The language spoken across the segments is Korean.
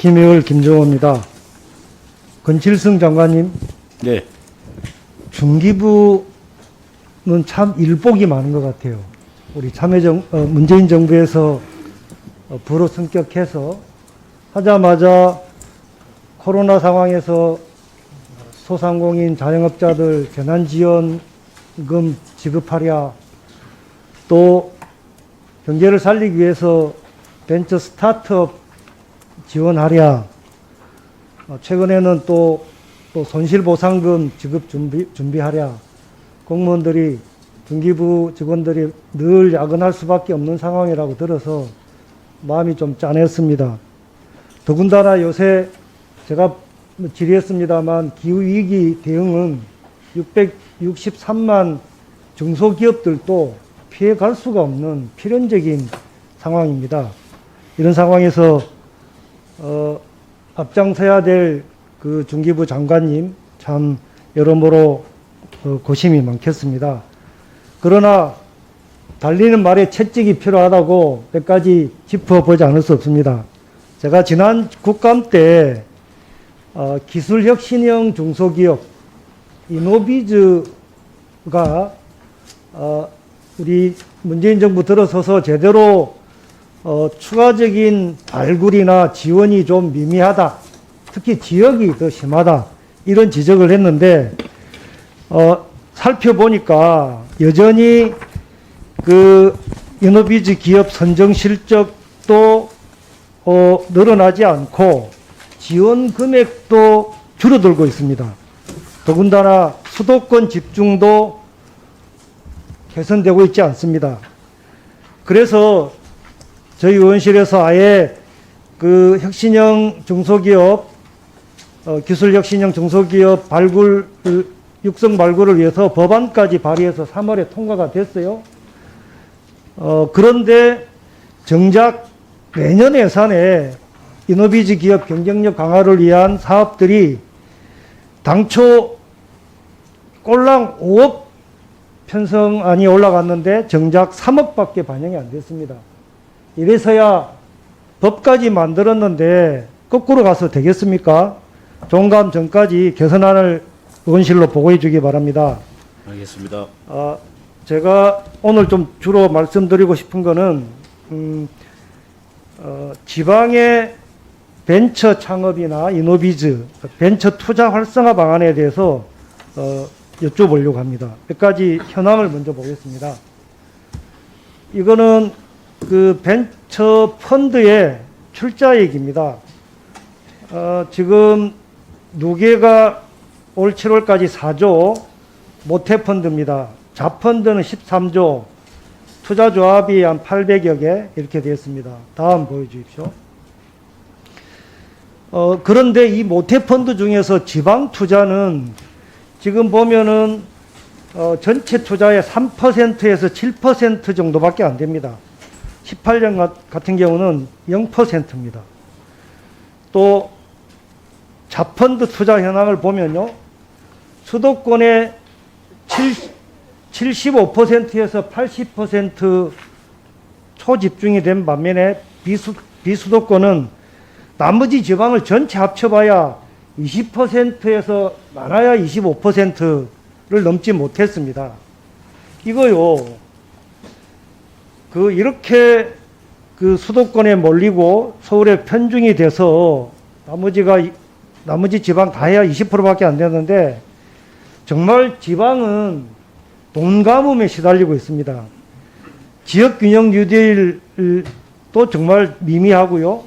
김혜월 김정호입니다. 건칠승 장관님, 네. 중기부는 참 일복이 많은 것 같아요. 우리 참여정 어, 문재인 정부에서 어, 부로 승격해서 하자마자 코로나 상황에서 소상공인 자영업자들 재난지원금 지급하랴 또 경제를 살리기 위해서 벤처 스타트업 지원하랴 어, 최근에는 또, 또 손실보상금 지급 준비, 준비하랴 공무원들이 중기부 직원들이 늘 야근할 수밖에 없는 상황이라고 들어서 마음이 좀 짠했습니다. 더군다나 요새 제가 질의했습니다만 기후위기 대응은 663만 중소기업들도 피해갈 수가 없는 필연적인 상황입니다. 이런 상황에서 어, 앞장서야 될 그 중기부 장관님 참 여러모로 어, 고심이 많겠습니다. 그러나 달리는 말에 채찍이 필요하다고 몇 가지 짚어보지 않을 수 없습니다. 제가 지난 국감 때 어, 기술혁신형 중소기업 이노비즈가 어, 우리 문재인 정부 들어서서 제대로 어, 추가적인 발굴이나 지원이 좀 미미하다. 특히 지역이 더 심하다. 이런 지적을 했는데, 어, 살펴보니까 여전히 그 이노비즈 기업 선정 실적도 어, 늘어나지 않고 지원 금액도 줄어들고 있습니다. 더군다나 수도권 집중도 개선되고 있지 않습니다. 그래서 저희 의원실에서 아예 그 혁신형 중소기업 어, 기술 혁신형 중소기업 발굴 육성 발굴을 위해서 법안까지 발의해서 3월에 통과가 됐어요. 어, 그런데 정작 내년 예산에 이노비즈 기업 경쟁력 강화를 위한 사업들이 당초 꼴랑 5억 편성안이 올라갔는데 정작 3억밖에 반영이 안 됐습니다. 이래서야 법까지 만들었는데 거꾸로 가서 되겠습니까? 종감 전까지 개선안을 의원실로 보고해 주기 바랍니다. 알겠습니다. 아, 제가 오늘 좀 주로 말씀드리고 싶은 거는 음, 어, 지방의 벤처 창업이나 이노비즈, 벤처 투자 활성화 방안에 대해서 어, 여쭤보려고 합니다. 몇 가지 현황을 먼저 보겠습니다. 이거는 그 벤처 펀드의 출자액입니다. 어, 지금 누계가 올 7월까지 4조, 모태 펀드입니다. 자펀드는 13조, 투자조합이 한 800여 개 이렇게 되었습니다. 다음 보여주십시오. 어, 그런데 이 모태펀드 중에서 지방 투자는 지금 보면은 어, 전체 투자의 3%에서 7% 정도밖에 안 됩니다. 18년 같- 같은 경우는 0%입니다. 또 자펀드 투자 현황을 보면요. 수도권의 75%에서 80% 초집중이 된 반면에 비수, 비수도권은 나머지 지방을 전체 합쳐봐야 20%에서 많아야 25%를 넘지 못했습니다. 이거요. 그 이렇게 그 수도권에 몰리고 서울에 편중이 돼서 나머지가 이- 나머지 지방 다 해야 20%밖에 안 되는데 정말 지방은 돈 가뭄에 시달리고 있습니다. 지역 균형 뉴딜도 정말 미미하고요.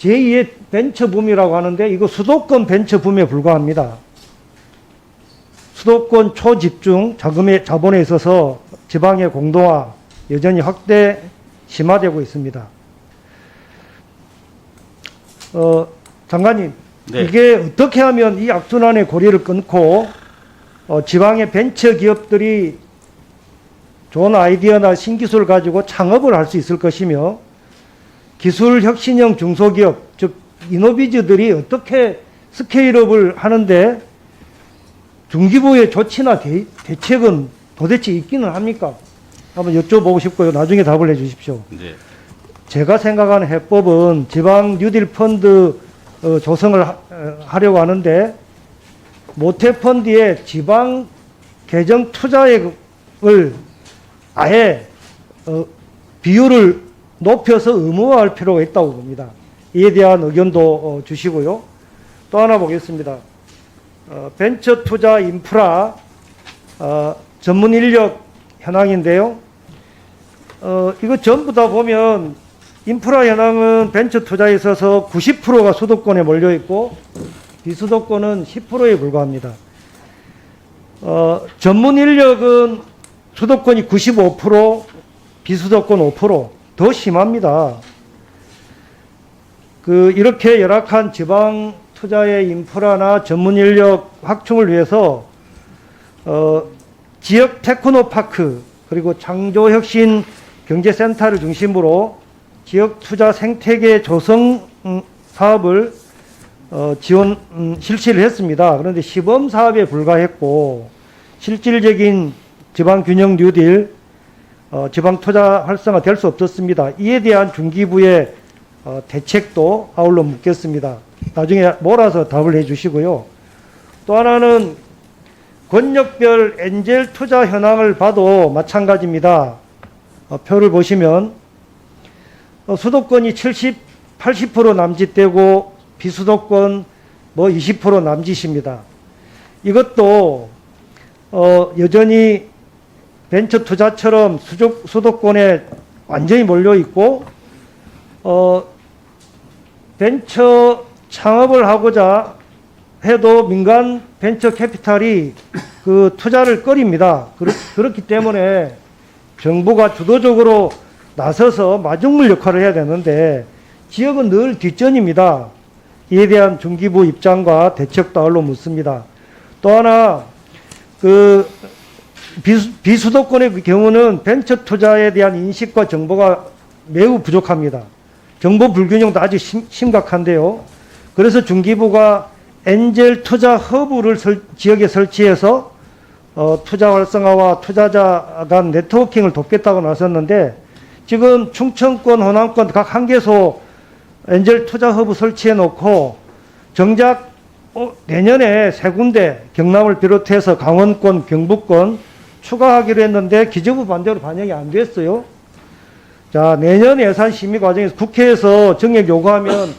제2의 벤처붐이라고 하는데 이거 수도권 벤처붐에 불과합니다. 수도권 초집중 자금의 자본에 있어서 지방의 공동화 여전히 확대 심화되고 있습니다. 어, 장관님, 네. 이게 어떻게 하면 이 악순환의 고리를 끊고 어, 지방의 벤처 기업들이 좋은 아이디어나 신기술을 가지고 창업을 할 수 있을 것이며 기술 혁신형 중소기업 즉 이노비즈들이 어떻게 스케일업을 하는데 중기부의 조치나 대, 대책은 도대체 있기는 합니까? 한번 여쭤보고 싶고요. 나중에 답을 해 주십시오. 네. 제가 생각하는 해법은 지방 뉴딜 펀드 어, 조성을 하, 어, 하려고 하는데 모태 펀드에 지방 개정 투자액을 아예 어, 비율을 높여서 의무화할 필요가 있다고 봅니다. 이에 대한 의견도 어, 주시고요. 또 하나 보겠습니다. 어, 벤처 투자 인프라 어, 전문 인력 현황인데요. 어, 이거 전부 다 보면 인프라 현황은 벤처 투자에 있어서 90%가 수도권에 몰려 있고 비수도권은 10%에 불과합니다. 어, 전문 인력은 수도권이 95%, 비수도권 5%더 심합니다. 그 이렇게 열악한 지방 투자의 인프라나 전문 인력 확충을 위해서 어, 지역 테크노 파크 그리고 창조혁신 경제센터를 중심으로 지역 투자 생태계 조성 음, 사업을 어, 지원 음, 실시를 했습니다. 그런데 시범 사업에 불과했고 실질적인 지방 균형 뉴딜 어, 지방 투자 활성화 될 수 없었습니다. 이에 대한 중기부의 어, 대책도 아울러 묻겠습니다. 나중에 몰아서 답을 해주시고요. 또 하나는 권역별 엔젤 투자 현황을 봐도 마찬가지입니다. 어, 표를 보시면 어, 수도권이 70, 80% 남짓되고 비수도권 뭐 20% 남짓입니다. 이것도 어, 여전히 벤처 투자처럼 수족, 수도권에 완전히 몰려 있고 어, 벤처 창업을 하고자 해도 민간 벤처 캐피탈이 그 투자를 꺼립니다. 그렇, 그렇 기 때문에 정부가 주도적으로 나서서 마중물 역할을 해야 되는데 지역은 늘 뒷전입니다. 이에 대한 중기부 입장과 대책도 아울러 묻습니다. 또 하나 그 비수, 비수 도권의 경우는 벤처 투자에 대한 인식과 정보가 매우 부족합니다. 정보 불균형도 아주 심, 심각한데요. 그래서 중기부가 엔젤 투자 허브를 설, 지역에 설치해서 어, 투자 활성화와 투자자 간 네트워킹을 돕겠다고 나섰는데 지금 충청권, 호남권 각 한 개소 엔젤 투자 허브 설치해 놓고 정작 어, 내년에 세 군데 경남을 비롯해서 강원권, 경북권 추가하기로 했는데 기재부 반대로 반영이 안 됐어요. 자, 내년 예산 심의 과정에서 국회에서 정액 요구하면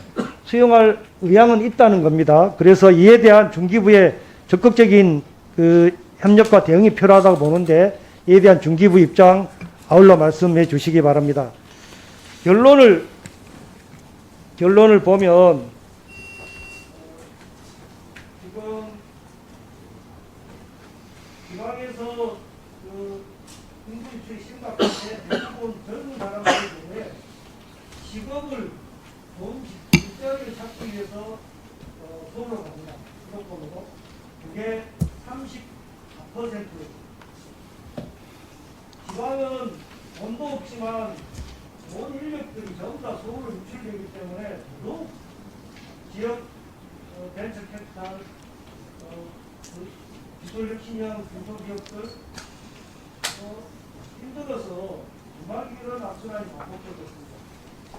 수용할 의향은 있다는 겁니다. 그래서 이에 대한 중기부의 적극적인 그 협력과 대응이 필요하다고 보는데 이에 대한 중기부 입장 아울러 말씀해 주시기 바랍니다. 결론을 결론을 보면 지금 지방에서 그 인구유출이 심각한데 대부분 젊은 사람들이 때문에 직업을 좋 은 일자리를 찾기 위해서 어, 서울로 갑니다. 수도권으로 그게 34%. 지방은 돈도 없지만 좋은 인력들이 전부 다 서울로 유출되기 때문에 더욱 지역 어, 벤처 캐피탈, 어, 그 기술혁신형 중소기업들 어, 힘들어서 주말기를 악순환이 반복되었습니다.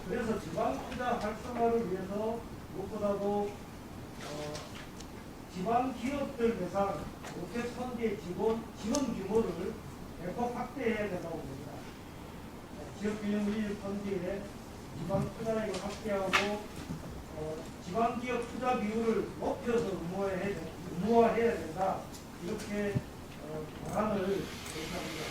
그래서 지방 투자 활성화를 위해서 무엇보다도 어, 지방 기업들 대상 로켓 펀드의 지원, 지원 규모를 대폭 확대해야 된다고 봅니다. 지역균형 밀 펀드에 지방 투자액을 확대하고 어, 지방 기업 투자 비율을 높여서 의무화해야, 된- 의무화해야 된다. 이렇게 어, 방안을 제시합니다.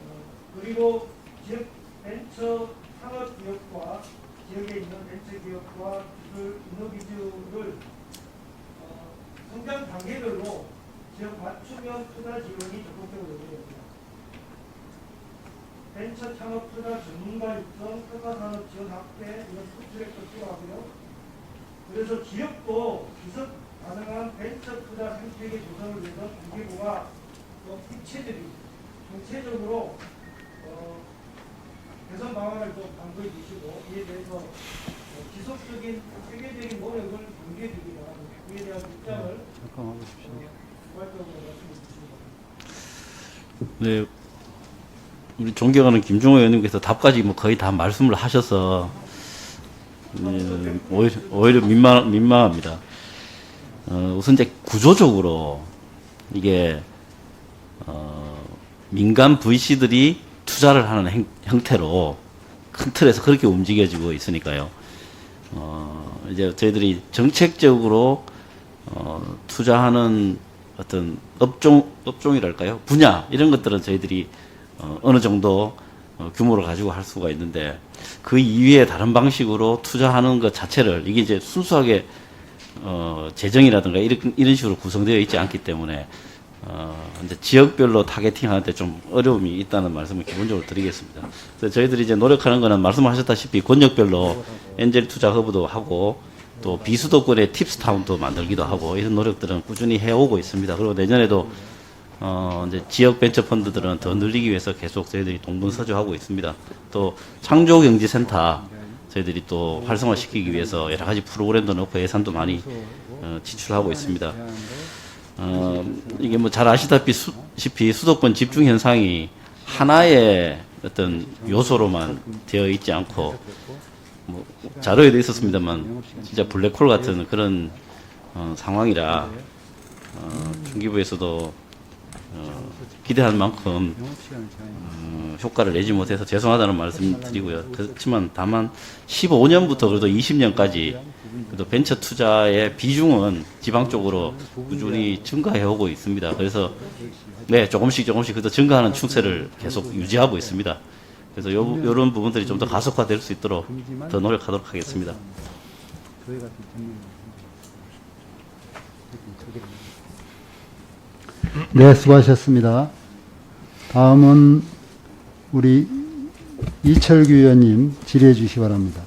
어, 그리고 지역 벤처 창업 기업과 지역에 있는 벤처 기업과 기술 인노기술을 어, 성장 단계별로 지역 맞춤형 투자 지원이 적극적으로 요구됩니다. 벤처 창업 투자 전문가 육성, 특화 산업 지원 확대 이런 수출액도 필요하고요. 그래서 지역도 지속 가능한 벤처 투자 생태계 조성을 위해서 중개부가 또 구체적인 정체적으로 어, 개선 방안을 좀 강구해 주시고 이에 대해서 어, 지속적인 세계적인 노력을 강구해 주기 바랍니다. 이에 대한 입장을 잠깐 말씀해 주시기 바랍니다. 네, 우리 존경하는 김종호 의원님께서 답까지 뭐 거의 다 말씀을 하셔서 음, 오히려, 오히려 민망, 민망합니다. 어, 우선 이제 구조적으로 이게 어, 민간 VC들이 투자를 하는 행, 형태로 큰 틀에서 그렇게 움직여지고 있으니까요. 어, 이제 저희들이 정책적으로 어, 투자하는 어떤 업종 업종이랄까요 분야 이런 것들은 저희들이 어, 어느 정도 어, 규모를 가지고 할 수가 있는데 그 이외에 다른 방식으로 투자하는 것 자체를 이게 이제 순수하게 어, 재정이라든가 이런, 이런 식으로 구성되어 있지 않기 때문에 어, 이제 지역별로 타겟팅하는데 좀 어려움이 있다는 말씀을 기본적으로 드리겠습니다. 그래서 저희들이 이제 노력하는 거는 말씀하셨다시피 권역별로 엔젤 투자 허브도 하고 또 비수도권의 팁스타운도 만들기도 하고 이런 노력들은 꾸준히 해오고 있습니다. 그리고 내년에도 어, 이제 지역 벤처 펀드들은 더 늘리기 위해서 계속 저희들이 동분서주하고 있습니다. 또 창조경제센터 저희들이 또 활성화시키기 위해서 여러 가지 프로그램도 넣고 예산도 많이 어, 지출하고 있습니다. 어, 이게 뭐 잘 아시다시피 수도권 집중 현상이 하나의 어떤 요소로만 되어 있지 않고 뭐 자료에 도 있었습니다만 진짜 블랙홀 같은 그런 어, 상황이라 어, 중기부에서도 어, 기대한 만큼 어, 효과를 내지 못해서 죄송하다는 말씀 드리고요. 그렇지만 다만 15년부터 그래도 20년까지 그래도 벤처 투자의 비중은 지방 쪽으로 꾸준히 증가해 오고 있습니다. 그래서 네 조금씩 조금씩 그래도 증가하는 추세를 계속 유지하고 있습니다. 그래서 요, 요런 부분들이 좀 더 가속화될 수 있도록 더 노력하도록 하겠습니다. 네, 수고하셨습니다. 다음은 우리 이철규 의원님 질의해 주시기 바랍니다.